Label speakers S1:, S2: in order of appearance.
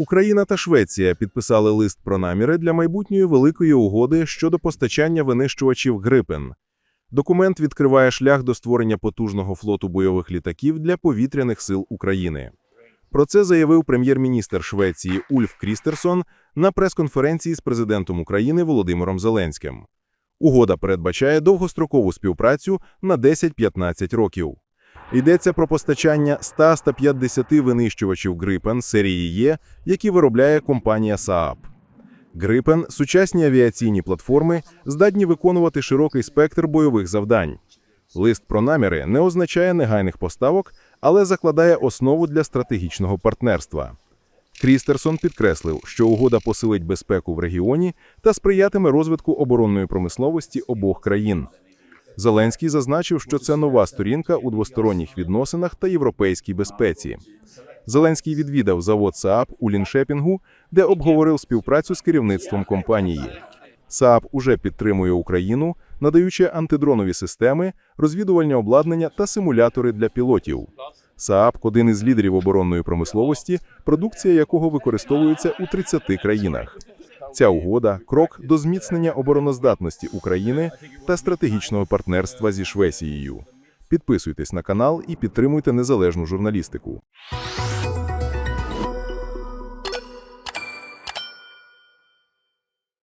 S1: Україна та Швеція підписали лист про наміри для майбутньої великої угоди щодо постачання винищувачів Грипен. Документ відкриває шлях до створення потужного флоту бойових літаків для повітряних сил України. Про це заявив прем'єр-міністр Швеції Ульф Крістерсон на прес-конференції з президентом України Володимиром Зеленським. Угода передбачає довгострокову співпрацю на 10-15 років. Йдеться про постачання 100-150 винищувачів Грипен серії Є, які виробляє компанія Saab. Грипен – сучасні авіаційні платформи, здатні виконувати широкий спектр бойових завдань. Лист про наміри не означає негайних поставок, але закладає основу для стратегічного партнерства. Крістерсон підкреслив, що угода посилить безпеку в регіоні та сприятиме розвитку оборонної промисловості обох країн. Зеленський зазначив, що це нова сторінка у двосторонніх відносинах та європейській безпеці. Зеленський відвідав завод СААП у Ліншепінгу, де обговорив співпрацю з керівництвом компанії. СААП уже підтримує Україну, надаючи антидронові системи, розвідувальне обладнання та симулятори для пілотів. СААП – один із лідерів оборонної промисловості, продукція якого використовується у 30 країнах. Ця угода – крок до зміцнення обороноздатності України та стратегічного партнерства зі Швецією. Підписуйтесь на канал і підтримуйте незалежну журналістику.